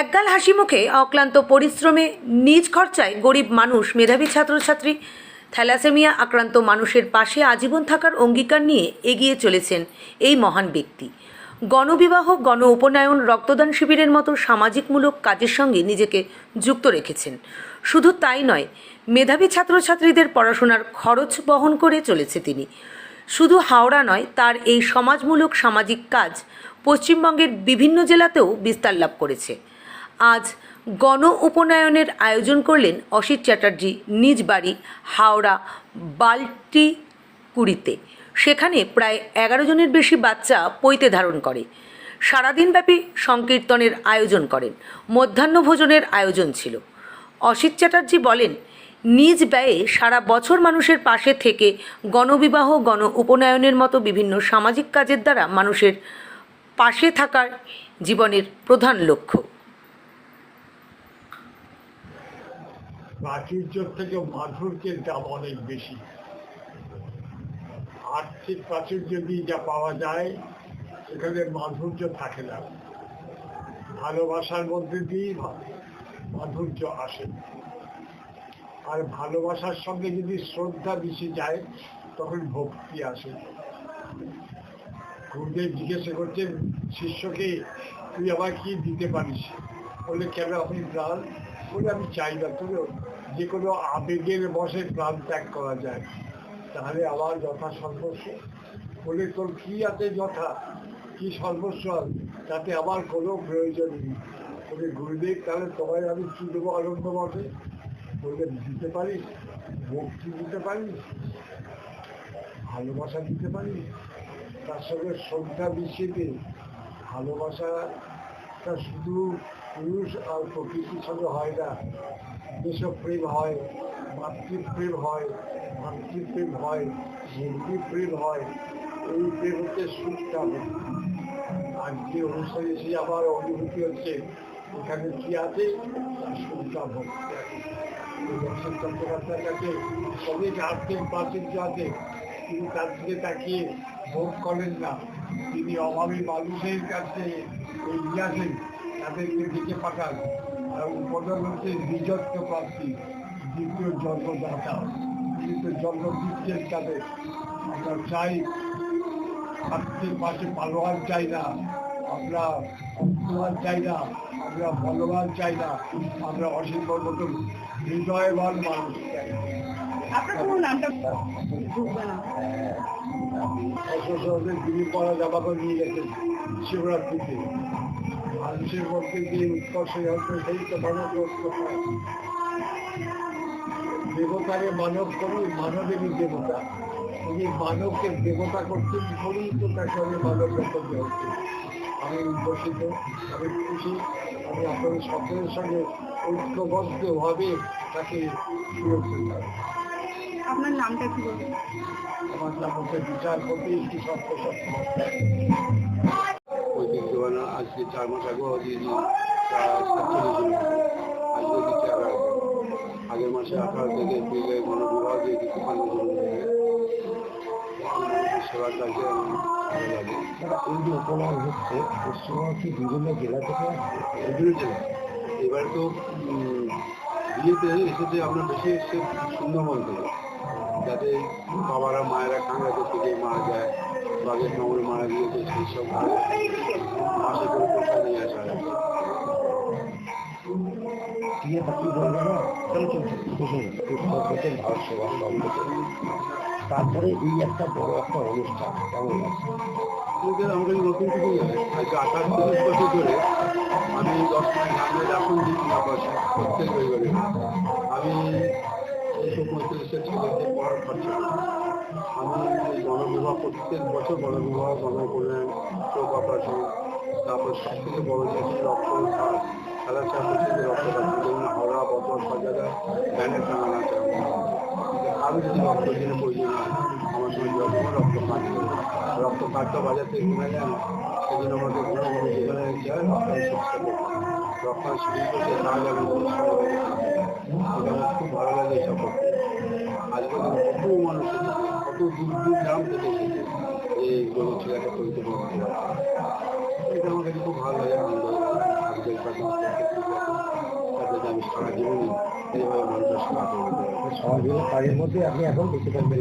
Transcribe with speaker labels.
Speaker 1: একগাল হাসি মুখে অক্লান্ত পরিশ্রমে নিজ খরচায় গরিব মানুষ, মেধাবী ছাত্রছাত্রী, থ্যালাসেমিয়া আক্রান্ত মানুষের পাশে আজীবন থাকার অঙ্গীকার নিয়ে এগিয়ে চলেছেন এই মহান ব্যক্তি। গণবিবাহ গণ উপনয়ন রক্তদান শিবিরের মতো সামাজিকমূলক কাজের সঙ্গে নিজেকে যুক্ত রেখেছেন। শুধু তাই নয়, মেধাবী ছাত্রছাত্রীদের পড়াশোনার খরচ বহন করে চলেছে তিনি। শুধু হাওড়া নয়, তার এই সমাজমূলক সামাজিক কাজ পশ্চিমবঙ্গের বিভিন্ন জেলাতেও বিস্তার লাভ করেছে। আজ গণ উপনয়নের আয়োজন করলেন অসিত চ্যাটার্জি নিজ বাড়ি হাওড়া বাল্টি কুড়িতে সেখানে প্রায় এগারো জনের বেশি বাচ্চা পৈতে ধারণ করে। সারাদিনব্যাপী সংকীর্তনের আয়োজন করেন। মধ্যাহ্ন ভোজনের আয়োজন ছিল। অসিত চ্যাটার্জি বলেন, নিজ ব্যয়ে সারা বছর মানুষের পাশে থেকে গণবিবাহ, গণ উপনয়নের মতো বিভিন্ন সামাজিক কাজের দ্বারা মানুষের পাশে থাকার জীবনের প্রধান লক্ষ্য।
Speaker 2: প্রাচুর্যের থেকে মাধুর্যের দাম অনেক বেশি। আর্থিক প্রাচুর্য দিয়ে যা পাওয়া যায়, সেখানে মাধুর্য থাকে না। ভালোবাসার মধ্যে দিয়েই মাধুর্য আসে। আর ভালোবাসার সঙ্গে যদি শ্রদ্ধা মিশে যায়, তখন ভক্তি আসে। গুরুদেব জিজ্ঞাসা করছেন, শিষ্যকে তুই আবার কি দিতে পারিস? বলে কেন আপনি প্রাণ বলে আমি চাই না তবে যে কোনো আবেগের বসে প্রাণ ত্যাগ করা যায়। তাহলে আমার যথা সর্বস্ব। বলে তোর কি আছে যথা? কি সর্বস্ব? তাতে আমার কোনো প্রয়োজন নেই। বলে, গুরুদেব, তাহলে তোমায় আমি কি দেবো আনন্দ বসে বলে দিতে পারিস ভক্তি দিতে পারিস, ভালোবাসা দিতে পারিস। তার সঙ্গে শ্রদ্ধা মিশিয়ে দে। ভালোবাসাটা শুধু পুরুষ আর প্রকৃতির সঙ্গে হয় না, দেশপ্রেম হয়, মাতৃপ্রেম হয় মাতৃপ্রেম হয় প্রেম হয়, এই প্রেম হচ্ছে সুখটা আজকে অনুষ্ঠানে এসে আমার অনুভূতি হচ্ছে, এখানে কি আছে? সুখটা চট্টোপাধ্যায়ের কাছে অনেক আর্থিক প্রাচুর্য আছে তিনি তার দিকে তাকিয়ে ভোগ করেন না। তিনি অভাবী মানুষের কাছে এগিয়ে আসেন তাদেরকে দিকে পাঠান এবং প্রধান হচ্ছে নিজত্ব প্রাপ্তি দ্বিতীয় জন্মদাতা। তো জন্ম দিচ্ছেন তাদের আমরা চাই আর্থিক পাশে পালোয়ান চাই না। আমরা অর্থবান চাই না। আমরা বলবান চাই না। আমরা অসীমর মতন হৃদয়বান মানুষ চাই।
Speaker 3: আপনার কোনো নামটা
Speaker 2: অসহসে দিদি পড়া জামা করে নিয়ে গেছেন। শিবরাত্রিতে মানুষের মধ্যে যে উৎকর্ষ হচ্ছে সেই তো মানব। দেবতাকে মানব করি মানবেরই দেবতা। উনি মানবকে দেবতা করছেন বলেই তো তাকে আমি মানব রক্ত হচ্ছে। আমি উদ্ভসিত আমি খুশি আমি আপনাদের সকলের সঙ্গে ঐক্যবদ্ধভাবে তাকে সুরক্ষিত।
Speaker 3: আপনার নামটা কি বলবেন
Speaker 2: আমার নাম হচ্ছে বিচারপতি একটি সত্য সত্য
Speaker 4: ঐতিহ্যবান আজকে চার মাস আগেও দিয়েছি সাতচল্লিশ জন আজকে দিচ্ছি আগের মাসে আঠারো থেকে এপ্রিলে গণবিবাহ দিয়ে দিচ্ছি পনেরো জন সেবার কাজে আমি ভালো লাগে।
Speaker 2: এই যে উপনয়ন হচ্ছে পশ্চিমবঙ্গ কি বিভিন্ন জেলা থেকে
Speaker 4: বিভিন্ন জেলা। এবার তো বিয়েতে এসেছে আমরা বেশি এসছে সুন্দরবন থেকে যাতে বাবারা মায়েরা কাঙ্গাতে থেকে মারা যায় বাঘের কামড়ে মারা গিয়েছে সেই সব মাসে করে পয়সা নিয়ে আসা হয়
Speaker 2: বাকি বলবে না ভারত সেবা তারপরে এই একটা বড় একটা অনুষ্ঠান কেমন আছে
Speaker 4: আমরা নতুন কিছু আঠাশ তিরিশ বছর ধরে আমি দশ গ্রামের এখন দিচ্ছি না পয়সা প্রত্যেক রবিবারে। আমি দুশো পঁয়ত্রিশটা ছেলেদের পড়ার খরচা। আমি গণবিবাহ প্রত্যেক বছর গণবিবাহ গণকল্যাণ চোখ অপারেশন তারপর সব থেকে বড় জিনিস রক্ত খেলা চাপ হচ্ছে যে রক্ত যেমন হাওড়া বদল সব যদি রক্ত দিনে প্রয়োজন হয় আমার শরীর রক্ত রক্তপাত রক্তপাতটা বাজার যায় রক্ত শরীর করতে সাহায্য সেখানে খুব ভালো লাগে এসব করতে। আজকে মানুষ কত দূর দূর গ্রাম থেকে যে গরু এটা আমার কাছে খুব ভালো লাগে, আনন্দ আজকের কাছে আমি সারা জীবনই এইভাবে মানুষের
Speaker 5: সমাজ আপনি এখন বেশি
Speaker 4: থাকবেন